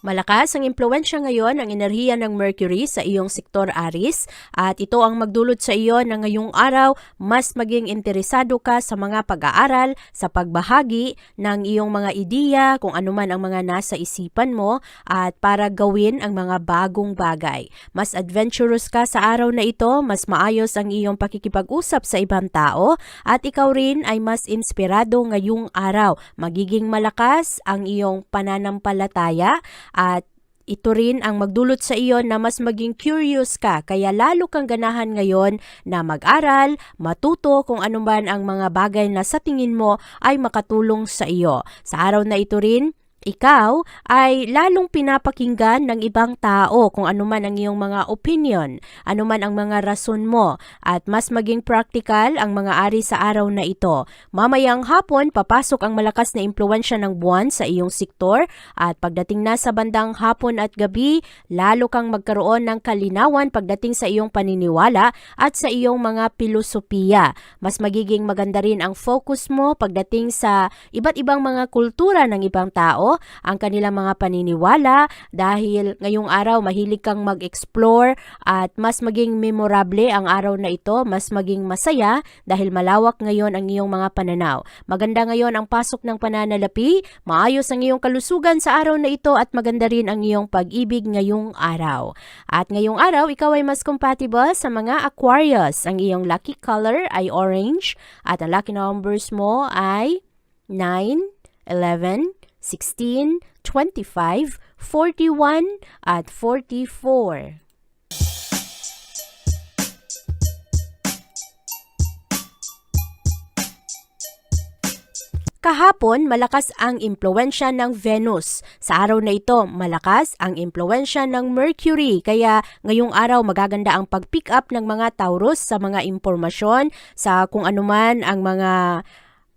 Malakas ang impluensya ngayon ng enerhiya ng Mercury sa iyong sektor Aris at ito ang magdulot sa iyo na ngayong araw mas maging interesado ka sa mga pag-aaral, sa pagbahagi ng iyong mga ideya, kung ano man ang mga nasa isipan mo at para gawin ang mga bagong bagay. Mas adventurous ka sa araw na ito, mas maayos ang iyong pakikipag-usap sa ibang tao at ikaw rin ay mas inspirado ngayong araw. Magiging malakas ang iyong pananampalataya at ito rin ang magdulot sa iyo na mas maging curious ka kaya lalo kang ganahan ngayon na mag-aral, matuto kung ano man ang mga bagay na sa tingin mo ay makatulong sa iyo. Sa araw na ito rin, ikaw ay lalong pinapakinggan ng ibang tao kung ano man ang iyong mga opinion, ano man ang mga rason mo, at mas maging practical ang mga ari sa araw na ito. Mamayang hapon, papasok ang malakas na impluensya ng buwan sa iyong sektor at pagdating na sa bandang hapon at gabi, lalo kang magkaroon ng kalinawan pagdating sa iyong paniniwala at sa iyong mga pilosopiya. Mas magiging maganda rin ang focus mo pagdating sa iba't ibang mga kultura ng ibang tao, ang kanilang mga paniniwala dahil ngayong araw mahilig kang mag-explore at mas maging memorable ang araw na ito, mas maging masaya dahil malawak ngayon ang iyong mga pananaw. Maganda ngayon ang pasok ng pananalapi, maayos ang iyong kalusugan sa araw na ito at maganda rin ang iyong pag-ibig ngayong araw. At ngayong araw, ikaw ay mas compatible sa mga Aquarius. Ang iyong lucky color ay orange at ang lucky numbers mo ay 9, 11, 16, 25, 41, at 44. Kahapon, malakas ang impluensya ng Venus. Sa araw na ito, malakas ang impluensya ng Mercury. Kaya ngayong araw, magaganda ang pag-pick up ng mga Taurus sa mga impormasyon, sa kung anuman ang mga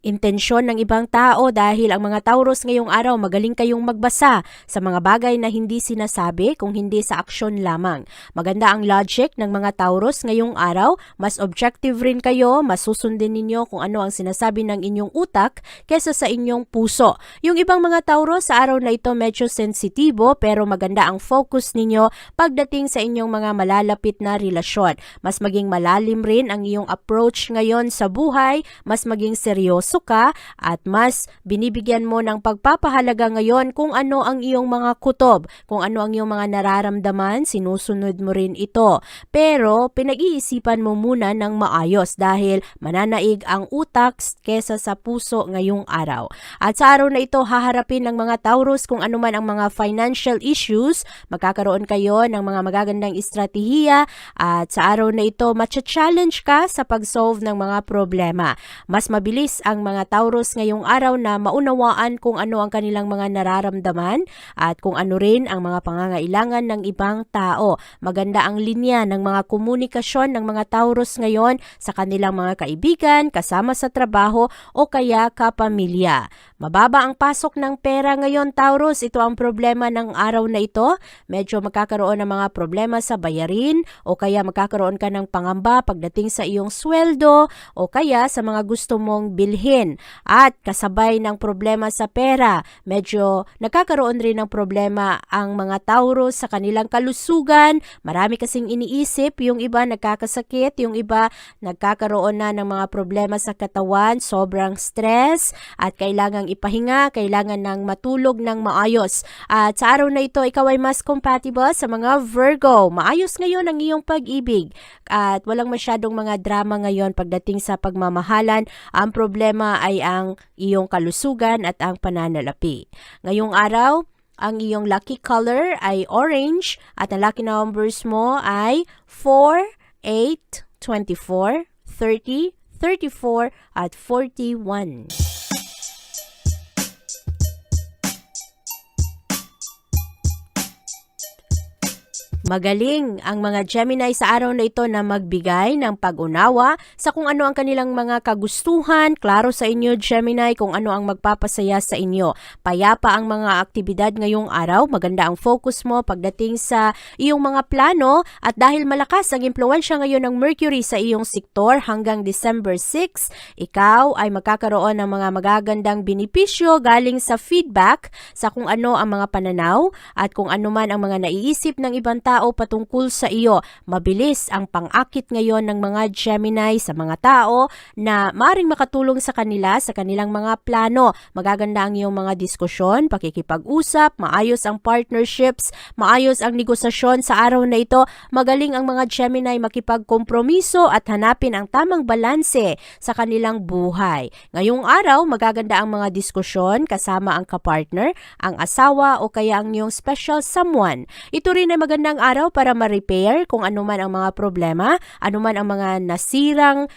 intensyon ng ibang tao dahil ang mga Taurus ngayong araw magaling kayong magbasa sa mga bagay na hindi sinasabi kung hindi sa aksyon lamang. Maganda ang logic ng mga Taurus ngayong araw, mas objective rin kayo, mas susundin ninyo kung ano ang sinasabi ng inyong utak kesa sa inyong puso. Yung ibang mga Taurus sa araw na ito medyo sensitibo pero maganda ang focus ninyo pagdating sa inyong mga malalapit na relasyon. Mas maging malalim rin ang iyong approach ngayon sa buhay, mas maging seryoso ka at mas binibigyan mo ng pagpapahalaga ngayon kung ano ang iyong mga kutob, kung ano ang iyong mga nararamdaman, sinusunod mo rin ito. Pero pinag-iisipan mo muna ng maayos dahil mananaig ang utak kesa sa puso ngayong araw. At sa araw na ito, haharapin ng mga Taurus kung ano man ang mga financial issues, magkakaroon kayo ng mga magagandang estratehiya at sa araw na ito, matcha-challenge ka sa pag-solve ng mga problema. Mas mabilis ang mga Taurus ngayong araw na maunawaan kung ano ang kanilang mga nararamdaman at kung ano rin ang mga pangangailangan ng ibang tao. Maganda ang linya ng mga komunikasyon ng mga Taurus ngayon sa kanilang mga kaibigan, kasama sa trabaho o kaya kapamilya. Mababa ang pasok ng pera ngayon, Taurus. Ito ang problema ng araw na ito. Medyo magkakaroon ng mga problema sa bayarin o kaya magkakaroon ka ng pangamba pagdating sa iyong sweldo o kaya sa mga gusto mong bilhin bilhin at kasabay ng problema sa pera, medyo nagkakaroon rin ng problema ang mga Taurus sa kanilang kalusugan. Marami kasing iniisip, yung iba nagkakasakit, yung iba nagkakaroon na ng mga problema sa katawan, sobrang stress at kailangang ipahinga, kailangan ng matulog ng maayos. At sa araw na ito, ikaw ay mas compatible sa mga Virgo. Maayos ngayon ang iyong pag-ibig at walang masyadong mga drama ngayon pagdating sa pagmamahalan. Ang problema ay ang iyong kalusugan at ang pananalapi. Ngayong araw, ang iyong lucky color ay orange at ang lucky numbers mo ay 4, 8, 24, 30, 34 at 41. Magaling ang mga Gemini sa araw na ito na magbigay ng pag-unawa sa kung ano ang kanilang mga kagustuhan. Klaro sa inyo, Gemini, kung ano ang magpapasaya sa inyo. Payapa ang mga aktibidad ngayong araw. Maganda ang focus mo pagdating sa iyong mga plano. At dahil malakas ang impluensya ngayon ng Mercury sa iyong sektor hanggang December 6, ikaw ay magkakaroon ng mga magagandang benepisyo galing sa feedback sa kung ano ang mga pananaw at kung ano man ang mga naiisip ng ibang tao patungkol sa iyo. Mabilis ang pang-akit ngayon ng mga Gemini sa mga tao na maring makatulong sa kanila sa kanilang mga plano. Magaganda ang iyong mga diskusyon, pakikipag-usap, maayos ang partnerships, maayos ang negosasyon sa araw na ito. Magaling ang mga Gemini makipagkompromiso at hanapin ang tamang balanse sa kanilang buhay. Ngayong araw, magaganda ang mga diskusyon kasama ang kapartner, ang asawa o kaya ang iyong special someone. Ito rin ay magandang araw para ma-repair kung ano man ang mga problema, ano man ang mga nasirang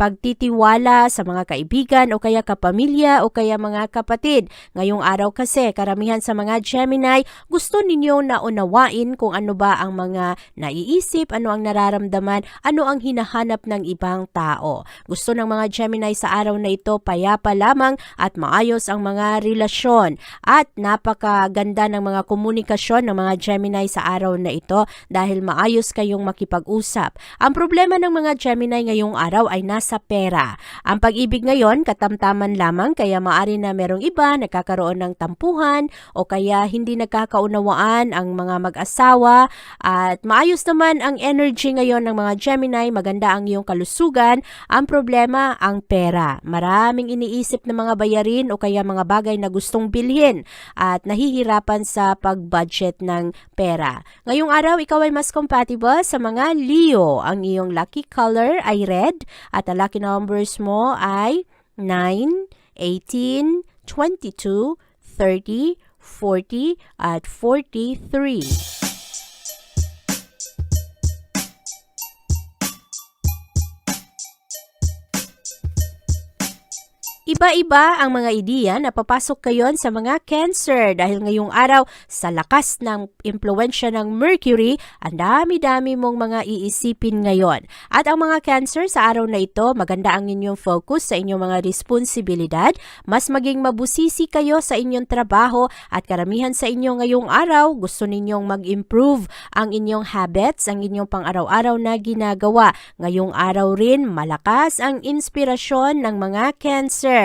pagtitiwala sa mga kaibigan o kaya kapamilya o kaya mga kapatid. Ngayong araw kasi, karamihan sa mga Gemini, gusto ninyo na unawain kung ano ba ang mga naiisip, ano ang nararamdaman, ano ang hinahanap ng ibang tao. Gusto ng mga Gemini sa araw na ito payapa lamang at maayos ang mga relasyon at napakaganda ng mga komunikasyon ng mga Gemini sa araw na ito dahil maayos kayong makipag-usap. Ang problema ng mga Gemini ngayong araw ay nasa pera. Ang pag-ibig ngayon, katamtaman lamang kaya maari na merong iba nagkakaroon ng tampuhan o kaya hindi nagkakaunawaan ang mga mag-asawa at maayos naman ang energy ngayon ng mga Gemini, maganda ang iyong kalusugan. Ang problema, ang pera. Maraming iniisip na mga bayarin o kaya mga bagay na gustong bilhin at nahihirapan sa pag-budget ng pera. Ngayong araw, ikaw ay mas compatible sa mga Leo. Ang iyong lucky color ay red at ang lucky numbers mo ay 9, 18, 22, 30, 40 at 43. Iba-iba ang mga ideya na papasok kayon sa mga cancer dahil ngayong araw sa lakas ng impluensya ng Mercury, ang dami-dami mong mga iisipin ngayon. At ang mga cancer sa araw na ito, maganda ang inyong focus sa inyong mga responsibilidad, mas maging mabusisi kayo sa inyong trabaho at karamihan sa inyo ngayong araw, gusto ninyong mag-improve ang inyong habits, ang inyong pang-araw-araw na ginagawa. Ngayong araw rin, malakas ang inspirasyon ng mga cancer.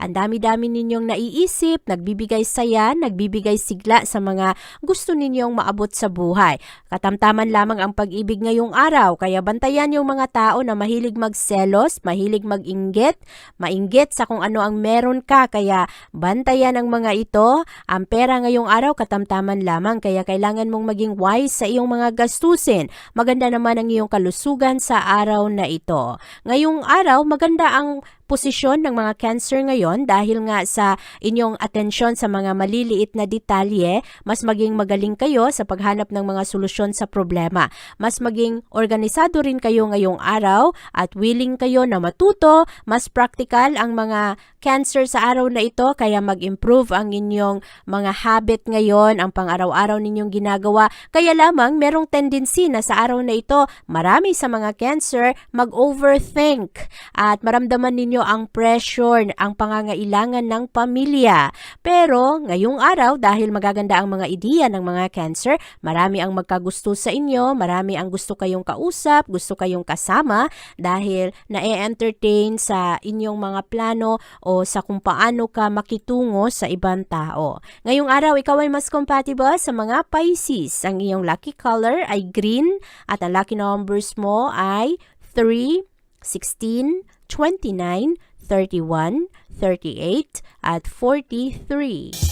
Ang dami-dami ninyong naiisip, nagbibigay saya, nagbibigay sigla sa mga gusto ninyong maabot sa buhay. Katamtaman lamang ang pag-ibig ngayong araw, kaya bantayan yung mga tao na mahilig magselos, mahilig mag-inggit, mainggit sa kung ano ang meron ka, kaya bantayan ang mga ito. Ang pera ngayong araw, katamtaman lamang, kaya kailangan mong maging wise sa iyong mga gastusin. Maganda naman ang iyong kalusugan sa araw na ito. Ngayong araw, maganda ang posisyon ng mga cancer ngayon dahil nga sa inyong atensyon sa mga maliliit na detalye, mas maging magaling kayo sa paghanap ng mga solusyon sa problema. Mas maging organisado rin kayo ngayong araw at willing kayo na matuto, mas practical ang mga Cancer sa araw na ito kaya mag-improve ang inyong mga habit ngayon, ang pang-araw-araw ninyong ginagawa. Kaya lamang merong tendency na sa araw na ito, marami sa mga Cancer mag-overthink at maramdaman ninyo ang pressure, ang pangangailangan ng pamilya. Pero ngayong araw, dahil magaganda ang mga ideya ng mga Cancer, marami ang magkagusto sa inyo, marami ang gusto kayong kausap, gusto kayong kasama dahil na-entertain sa inyong mga plano o sa kung paano ka makitungo sa ibang tao. Ngayong araw, ikaw ay mas compatible sa mga Pisces. Ang iyong lucky color ay green at ang lucky numbers mo ay 3, 16, 29, 31, 38, at 43.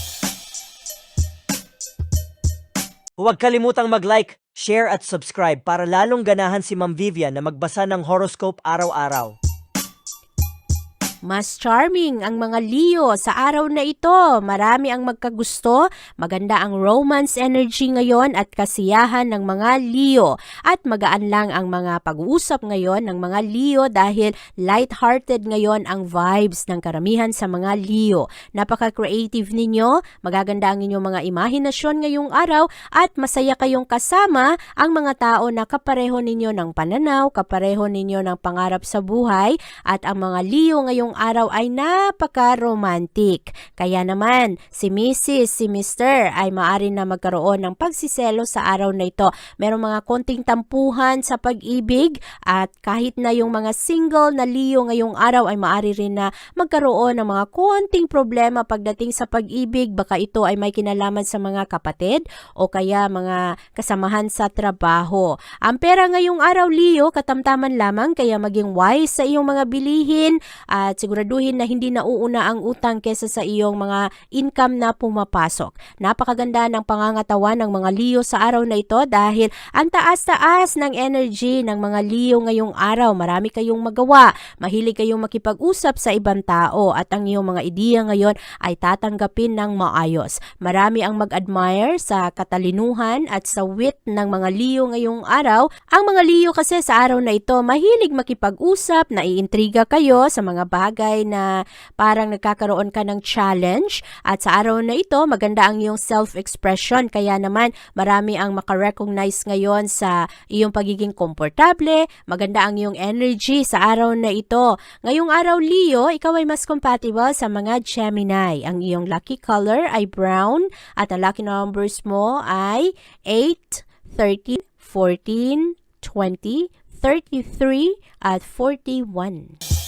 Huwag kalimutang mag-like, share at subscribe para lalong ganahan si Ma'am Vivian na magbasa ng horoscope araw-araw. Mas charming ang mga Leo sa araw na ito. Marami ang magkagusto. Maganda ang romance energy ngayon at kasiyahan ng mga Leo. At magaan lang ang mga pag-uusap ngayon ng mga Leo dahil light-hearted ngayon ang vibes ng karamihan sa mga Leo. Napaka-creative ninyo, magaganda ang inyong mga imahinasyon ngayong araw at masaya kayong kasama ang mga tao na kapareho ninyo ng pananaw, kapareho ninyo ng pangarap sa buhay at ang mga Leo ngayong araw ay napaka-romantic. Kaya naman, si Mrs. si Mr. ay maari na magkaroon ng pagsiselo sa araw na ito. Merong mga konting tampuhan sa pag-ibig at kahit na yung mga single na Leo ngayong araw ay maari rin na magkaroon ng mga konting problema pagdating sa pag-ibig. Baka ito ay may kinalaman sa mga kapatid o kaya mga kasamahan sa trabaho. Ang pera ngayong araw, Leo, katamtaman lamang kaya maging wise sa iyong mga bilihin at siguraduhin na hindi nauuna ang utang kesa sa iyong mga income na pumapasok. Napakaganda ng pangangatawan ng mga Leo sa araw na ito dahil ang taas-taas ng energy ng mga Leo ngayong araw. Marami kayong magawa. Mahilig kayong makipag-usap sa ibang tao at ang iyong mga ideya ngayon ay tatanggapin ng maayos. Marami ang mag-admire sa katalinuhan at sa wit ng mga Leo ngayong araw. Ang mga Leo kasi sa araw na ito mahilig makipag-usap, naiintriga kayo sa mga bagay na parang nagkakaroon ka ng challenge at sa araw na ito maganda ang iyong self-expression kaya naman marami ang makarecognize ngayon sa iyong pagiging komportable, maganda ang iyong energy sa araw na ito. Ngayong araw Leo, ikaw ay mas compatible sa mga Gemini. Ang iyong lucky color ay brown at ang lucky numbers mo ay 8, 30, 14, 20, 33 at 41.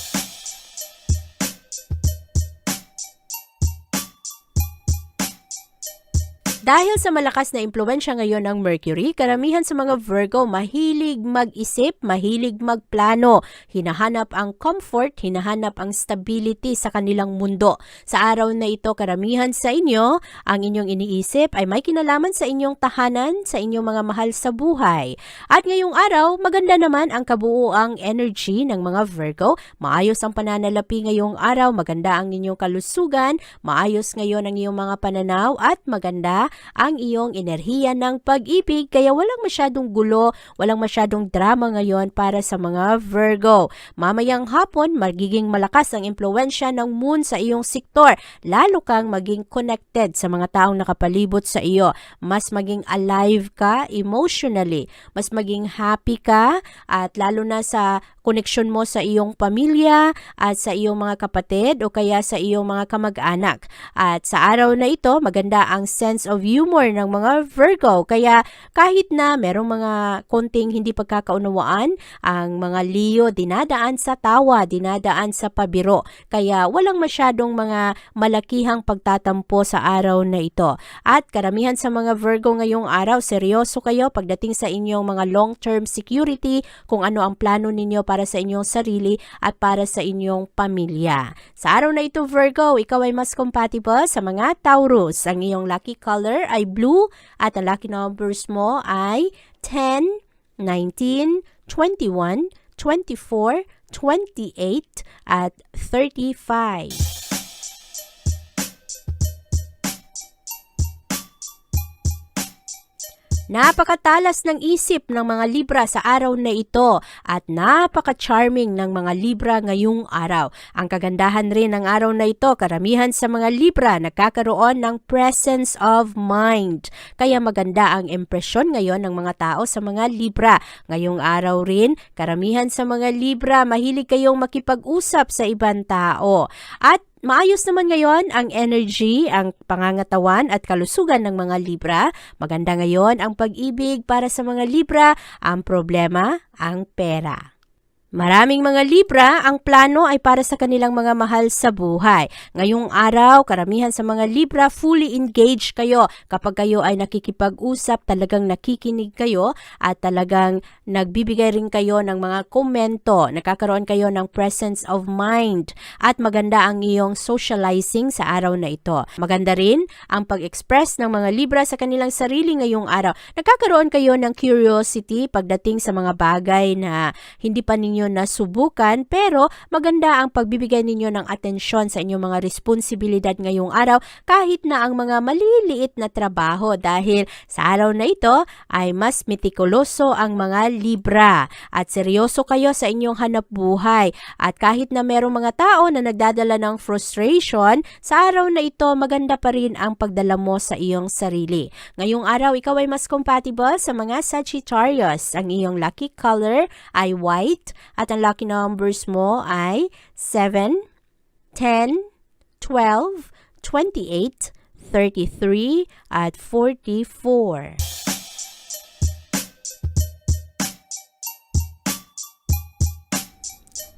Dahil sa malakas na impluensya ngayon ng Mercury, karamihan sa mga Virgo mahilig mag-isip, mahilig magplano. Hinahanap ang comfort, hinahanap ang stability sa kanilang mundo. Sa araw na ito, karamihan sa inyo, ang inyong iniisip ay may kinalaman sa inyong tahanan, sa inyong mga mahal sa buhay. At ngayong araw, maganda naman ang kabuuang energy ng mga Virgo. Maayos ang pananalapi ngayong araw, maganda ang inyong kalusugan, maayos ngayon ang iyong mga pananaw at maganda ang iyong enerhiya ng pag-ibig kaya walang masyadong gulo, walang masyadong drama ngayon para sa mga Virgo. Mamayang hapon, magiging malakas ang impluensya ng moon sa iyong sektor. Lalo kang maging connected sa mga taong nakapalibot sa iyo. Mas maging alive ka emotionally. Mas maging happy ka at lalo na sa koneksyon mo sa iyong pamilya at sa iyong mga kapatid o kaya sa iyong mga kamag-anak. At sa araw na ito, maganda ang sense of humor ng mga Virgo. Kaya kahit na merong mga konting hindi pagkakaunawaan, ang mga Leo dinadaan sa tawa, dinadaan sa pabiro. Kaya walang masyadong mga malakihang pagtatampo sa araw na ito. At karamihan sa mga Virgo ngayong araw, seryoso kayo pagdating sa inyong mga long-term security, kung ano ang plano ninyo para sa inyong sarili at para sa inyong pamilya. Sa araw na ito, Virgo, ikaw ay mas compatible sa mga Taurus. Ang iyong lucky color ay blue at ang lucky numbers mo ay 10, 19, 21, 24, 28 at 35. Napakatalas ng isip ng mga Libra sa araw na ito at napaka-charming ng mga Libra ngayong araw. Ang kagandahan rin ng araw na ito, karamihan sa mga Libra nagkakaroon ng presence of mind. Kaya maganda ang impresyon ngayon ng mga tao sa mga Libra. Ngayong araw rin, karamihan sa mga Libra mahilig kayong makipag-usap sa ibang tao. At Maayos naman ngayon ang energy, ang pangangatawan at kalusugan ng mga Libra. Maganda ngayon ang pag-ibig para sa mga Libra, ang problema, ang pera. Maraming mga Libra, ang plano ay para sa kanilang mga mahal sa buhay. Ngayong araw, karamihan sa mga Libra, fully engaged kayo. Kapag kayo ay nakikipag-usap, talagang nakikinig kayo at talagang nagbibigay rin kayo ng mga komento. Nakakaroon kayo ng presence of mind at maganda ang iyong socializing sa araw na ito. Maganda rin ang pag-express ng mga Libra sa kanilang sarili ngayong araw. Nagkakaroon kayo ng curiosity pagdating sa mga bagay na hindi pa ninyo nasubukan pero maganda ang pagbibigay ninyo ng atensyon sa inyong mga responsibilidad ngayong araw kahit na ang mga maliliit na trabaho dahil sa araw na ito ay mas metikuloso ang mga Libra at seryoso kayo sa inyong hanap buhay at kahit na merong mga tao na nagdadala ng frustration sa araw na ito maganda pa rin ang pagdala mo sa iyong sarili. Ngayong araw ikaw ay mas compatible sa mga Sagittarius. Ang iyong lucky color ay white at ang lucky numbers mo ay 7, 10, 12, 28, 33, at 44.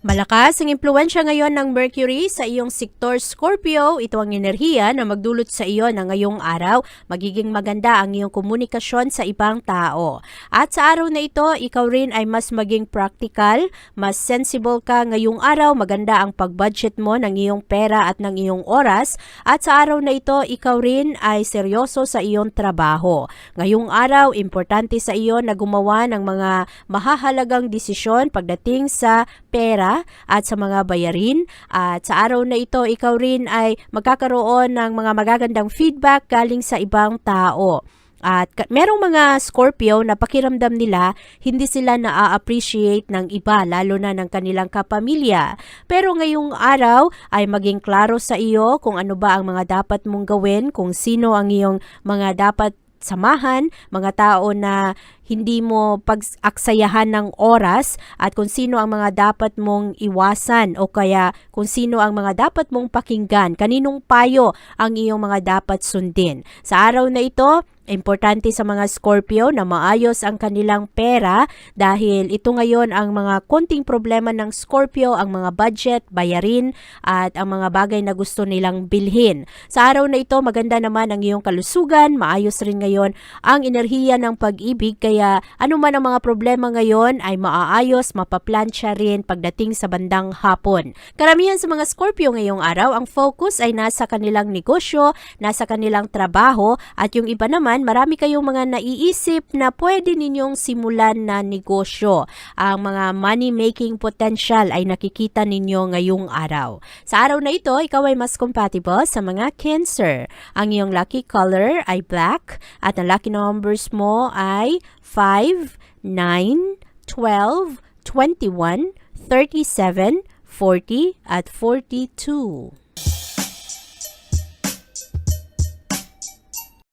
Malakas ang impluensya ngayon ng Mercury sa iyong sektor Scorpio. Ito ang enerhiya na magdulot sa iyo na ngayong araw magiging maganda ang iyong komunikasyon sa ibang tao. At sa araw na ito, ikaw rin ay mas maging practical, mas sensible ka ngayong araw, maganda ang pag-budget mo ng iyong pera at ng iyong oras. At sa araw na ito, ikaw rin ay seryoso sa iyong trabaho. Ngayong araw, importante sa iyo na gumawa ng mga mahahalagang desisyon pagdating sa pera at sa mga bayarin. At sa araw na ito, ikaw rin ay magkakaroon ng mga magagandang feedback galing sa ibang tao. At merong mga Scorpio na pakiramdam nila hindi sila na-appreciate ng iba lalo na ng kanilang kapamilya. Pero ngayong araw ay maging klaro sa iyo kung ano ba ang mga dapat mong gawin, kung sino ang iyong mga dapat samahan, mga tao na hindi mo pag-aksayahan ng oras at kung sino ang mga dapat mong iwasan o kaya kung sino ang mga dapat mong pakinggan, kaninong payo ang iyong mga dapat sundin. Sa araw na ito, Importante sa mga Scorpio na maayos ang kanilang pera dahil ito ngayon ang mga konting problema ng Scorpio, ang mga budget, bayarin at ang mga bagay na gusto nilang bilhin. Sa araw na ito, maganda naman ang iyong kalusugan, maayos rin ngayon ang enerhiya ng pag-ibig kaya ano man ang mga problema ngayon ay maaayos, mapaplansya rin pagdating sa bandang hapon. Karamihan sa mga Scorpio ngayong araw, ang focus ay nasa kanilang negosyo, nasa kanilang trabaho at yung iba naman marami kayong mga naiisip na pwede ninyong simulan na negosyo. Ang mga money-making potential ay nakikita ninyo ngayong araw. Sa araw na ito, ikaw ay mas compatible sa mga Cancer. Ang iyong lucky color ay black at ang lucky numbers mo ay 5, 9, 12, 21, 37, 40 at 42.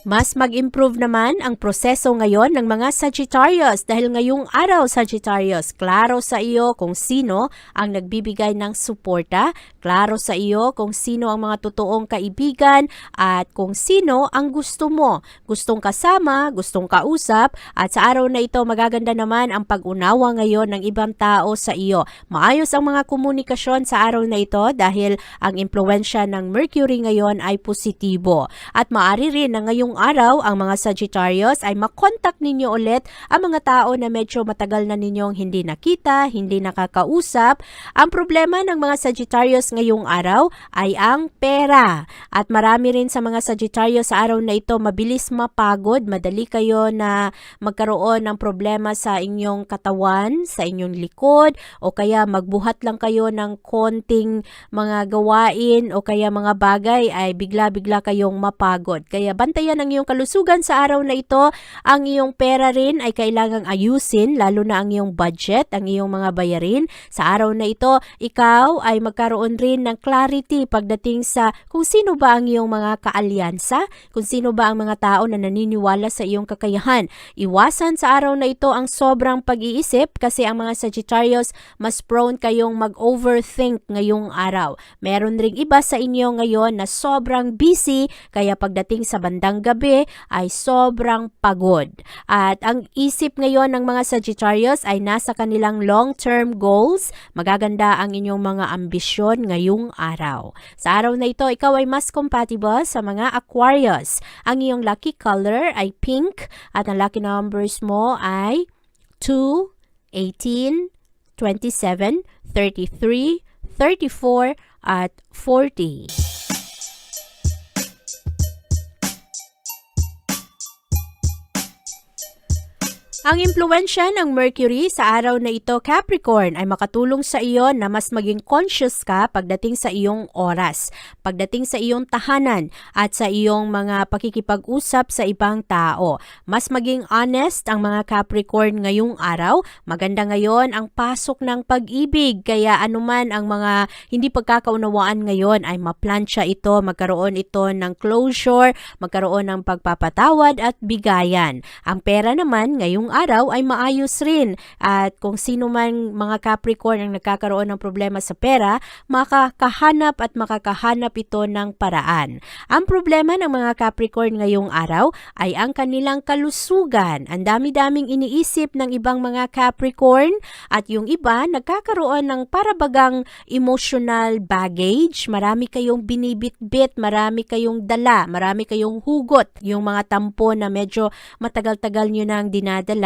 Mas mag-improve naman ang proseso ngayon ng mga Sagittarius dahil ngayong araw Sagittarius, klaro sa iyo kung sino ang nagbibigay ng suporta, klaro sa iyo kung sino ang mga totoong kaibigan at kung sino ang gusto mo. Gustong kasama, gustong kausap at sa araw na ito magaganda naman ang pag-unawa ngayon ng ibang tao sa iyo. Maayos ang mga komunikasyon sa araw na ito dahil ang impluensya ng Mercury ngayon ay positibo at maari rin na ngayong ngayong araw ang mga Sagittarius ay makontak ninyo ulit ang mga tao na medyo matagal na ninyong hindi nakita, hindi nakakausap. Ang problema ng mga Sagittarius ngayong araw ay ang pera. At marami rin sa mga Sagittarius sa araw na ito mabilis mapagod, madali kayo na magkaroon ng problema sa inyong katawan, sa inyong likod, o kaya magbuhat lang kayo ng konting mga gawain o kaya mga bagay ay bigla-bigla kayong mapagod. Kaya bantayan ang iyong kalusugan sa araw na ito. Ang iyong pera rin ay kailangang ayusin, lalo na ang iyong budget, ang iyong mga bayarin. Sa araw na ito, ikaw ay magkaroon rin ng clarity pagdating sa kung sino ba ang iyong mga kaalyansa, kung sino ba ang mga tao na naniniwala sa iyong kakayahan. Iwasan sa araw na ito ang sobrang pag-iisip kasi ang mga Sagittarius mas prone kayong mag-overthink ngayong araw. Meron ring iba sa inyo ngayon na sobrang busy kaya pagdating sa bandang gabi ay sobrang pagod. At ang isip ngayon ng mga Sagittarius ay nasa kanilang long-term goals. Magaganda ang inyong mga ambisyon ngayong araw. Sa araw na ito, ikaw ay mas compatible sa mga Aquarius. Ang iyong lucky color ay pink at ang lucky numbers mo ay 2, 18, 27, 33, 34, at 40. Ang impluensya ng Mercury sa araw na ito, Capricorn, ay makatulong sa iyo na mas maging conscious ka pagdating sa iyong oras, pagdating sa iyong tahanan, at sa iyong mga pakikipag-usap sa ibang tao. Mas maging honest ang mga Capricorn ngayong araw. Maganda ngayon ang pasok ng pag-ibig, kaya anuman ang mga hindi pagkakaunawaan ngayon ay maplansya ito, magkaroon ito ng closure, magkaroon ng pagpapatawad at bigayan. Ang pera naman ngayong araw ay maayos rin at kung sino man mga Capricorn ang nagkakaroon ng problema sa pera, makakahanap at makakahanap ito ng paraan. Ang problema ng mga Capricorn ngayong araw ay ang kanilang kalusugan. Ang dami-daming iniisip ng ibang mga Capricorn at yung iba nagkakaroon ng parabagang emotional baggage. Marami kayong binibitbit, marami kayong dala, marami kayong hugot. Yung mga tampo na medyo matagal-tagal nyo nang dinadala.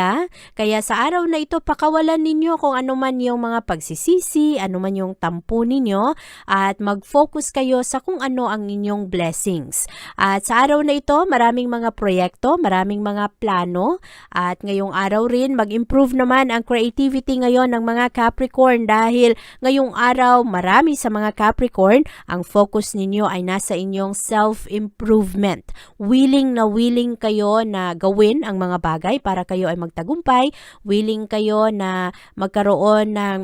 Kaya sa araw na ito, pakawalan ninyo kung ano man yung mga pagsisisi, ano man yung tampo ninyo, at mag-focus kayo sa kung ano ang inyong blessings. At sa araw na ito, maraming mga proyekto, maraming mga plano, at ngayong araw rin, mag-improve naman ang creativity ngayon ng mga Capricorn dahil ngayong araw, marami sa mga Capricorn, ang focus ninyo ay nasa inyong self-improvement. Willing na willing kayo na gawin ang mga bagay para kayo ay magtagumpay, willing kayo na magkaroon ng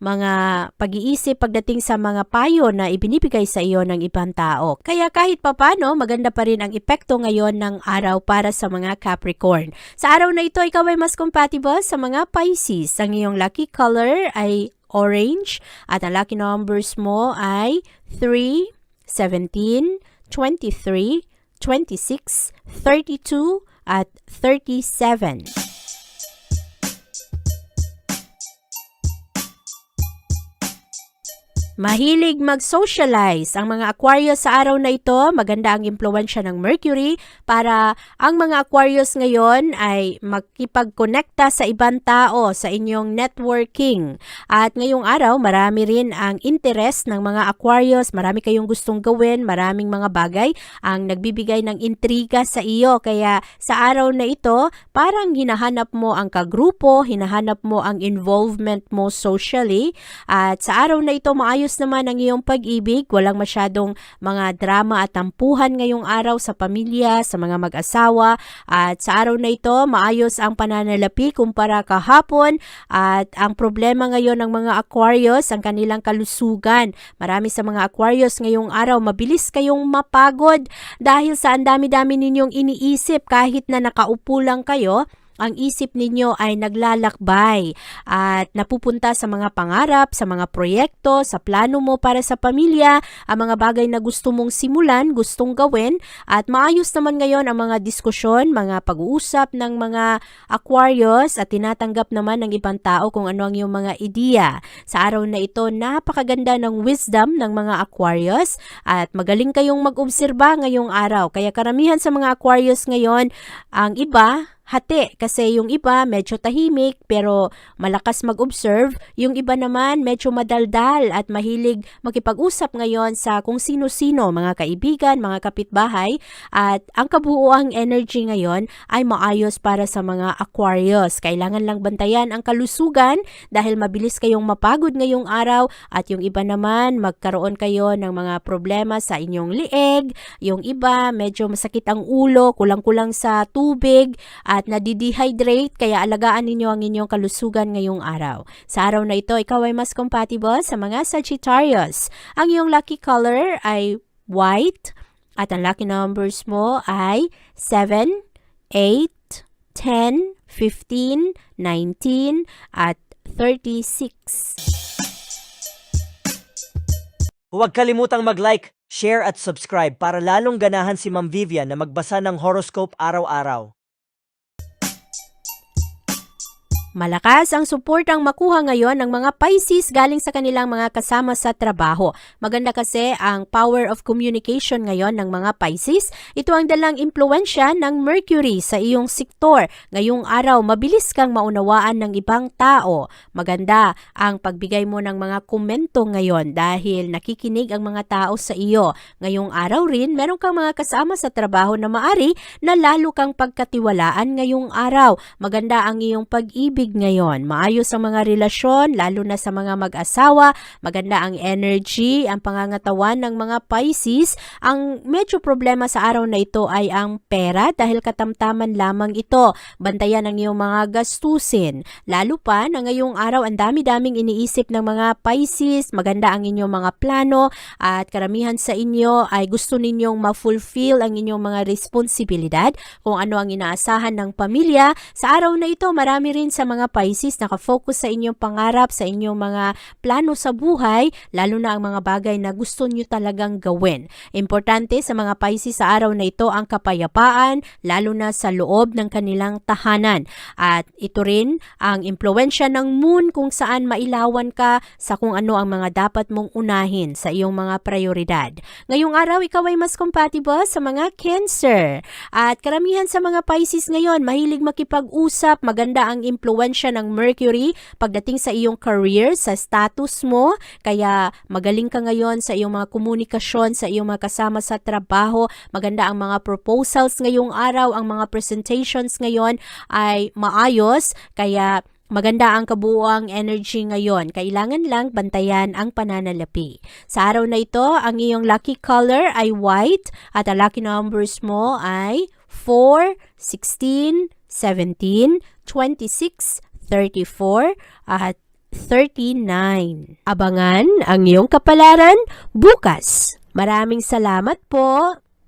mga pag-iisip pagdating sa mga payo na ibinibigay sa iyo ng ibang tao. Kaya kahit papano, maganda pa rin ang epekto ngayon ng araw para sa mga Capricorn. Sa araw na ito, ikaw ay mas compatible sa mga Pisces. Ang iyong lucky color ay orange at ang lucky numbers mo ay 3, 17, 23, 26, 32, at 37. Mahilig mag-socialize ang mga Aquarius sa araw na ito. Maganda ang impluensya ng Mercury para ang mga Aquarius ngayon ay makipag-connecta sa ibang tao sa inyong networking. At ngayong araw, marami rin ang interest ng mga Aquarius. Marami kayong gustong gawin, maraming mga bagay ang nagbibigay ng intriga sa iyo. Kaya sa araw na ito, parang hinahanap mo ang kagrupo, hinahanap mo ang involvement mo socially. At sa araw na ito, maayos naman ang iyong pag-ibig. Walang masyadong mga drama at tampuhan ngayong araw sa pamilya, sa mga mag-asawa. At sa araw na ito, maayos ang pananalapi kumpara kahapon. At ang problema ngayon ng mga Aquarius, ang kanilang kalusugan. Marami sa mga Aquarius ngayong araw, mabilis kayong mapagod dahil sa ang dami-dami ninyong iniisip kahit na nakaupo lang kayo ang isip ninyo ay naglalakbay at napupunta sa mga pangarap, sa mga proyekto, sa plano mo para sa pamilya, ang mga bagay na gusto mong simulan, gustong gawin at maayos naman ngayon ang mga diskusyon, mga pag-uusap ng mga Aquarius at tinatanggap naman ng ibang tao kung ano ang iyong mga ideya. Sa araw na ito, napakaganda ng wisdom ng mga Aquarius at magaling kayong mag-obserba ngayong araw. Kaya karamihan sa mga Aquarius ngayon, ang iba, hati kasi yung iba medyo tahimik pero malakas mag-observe, yung iba naman medyo madaldal at mahilig makipag-usap ngayon sa kung sino-sino, mga kaibigan, mga kapitbahay. At ang kabuuang energy ngayon ay maayos para sa mga Aquarius. Kailangan lang bantayan ang kalusugan dahil mabilis kayong mapagod ngayong araw at yung iba naman magkaroon kayo ng mga problema sa inyong lieg, yung iba medyo masakit ang ulo, kulang-kulang sa tubig at nadidehydrate kaya alagaan ninyo ang inyong kalusugan ngayong araw. Sa araw na ito, ikaw ay mas compatible sa mga Sagittarius. Ang iyong lucky color ay white at ang lucky numbers mo ay 7, 8, 10, 15, 19 at 36. Huwag kalimutang mag-like, share at subscribe para lalong ganahan si Ma'am Vivian na magbasa ng horoscope araw-araw. Malakas ang suportang makuha ngayon ng mga Pisces galing sa kanilang mga kasama sa trabaho. Maganda kasi ang power of communication ngayon ng mga Pisces. Ito ang dalang impluensya ng Mercury sa iyong sektor. Ngayong araw, mabilis kang maunawaan ng ibang tao. Maganda ang pagbigay mo ng mga komento ngayon dahil nakikinig ang mga tao sa iyo. Ngayong araw rin, meron kang mga kasama sa trabaho na maari na lalo kang pagkatiwalaan ngayong araw. Maganda ang iyong pag-ibig ngayon. Maayos ang mga relasyon, lalo na sa mga mag-asawa. Maganda ang energy, ang pangangatawan ng mga Pisces. Ang medyo problema sa araw na ito ay ang pera dahil katamtaman lamang ito. Bantayan ang iyong mga gastusin. Lalo pa na ngayong araw ang dami-daming iniisip ng mga Pisces. Maganda ang inyong mga plano at karamihan sa inyo ay gusto ninyong ma-fulfill ang inyong mga responsibilidad kung ano ang inaasahan ng pamilya. Sa araw na ito, marami rin sa mga Pisces nakafocus sa inyong pangarap, sa inyong mga plano sa buhay, lalo na ang mga bagay na gusto nyo talagang gawin. Importante sa mga Pisces sa araw na ito ang kapayapaan, lalo na sa loob ng kanilang tahanan. At ito rin ang impluensya ng moon kung saan mailawan ka sa kung ano ang mga dapat mong unahin sa iyong mga prioridad. Ngayong araw, ikaw ay mas compatible sa mga Cancer. At karamihan sa mga Pisces ngayon, mahilig makipag-usap, maganda ang impluensya ng Mercury pagdating sa iyong career, sa status mo, kaya magaling ka ngayon sa iyong mga komunikasyon, sa iyong mga kasama sa trabaho, maganda ang mga proposals ngayong araw, ang mga presentations ngayon ay maayos, kaya Maganda ang kabuuang energy ngayon. Kailangan lang bantayan ang pananalapi. Sa araw na ito, ang iyong lucky color ay white at ang lucky numbers mo ay 4, 16, 17, 26, 34 at 39. Abangan ang iyong kapalaran bukas. Maraming salamat po.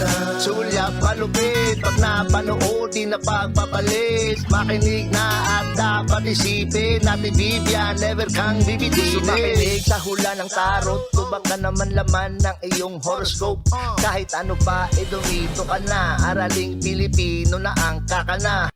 Una, sulyak malupit Pag napanood, di na pagpapalit Makinig na at dapat isipin Ate Vivian, never kang bibitinin Makinig sa hula ng tarot Tubak ka naman laman ng iyong horoscope. Kahit ano pa, eh dumito ka na. Araling Pilipino na ang kakana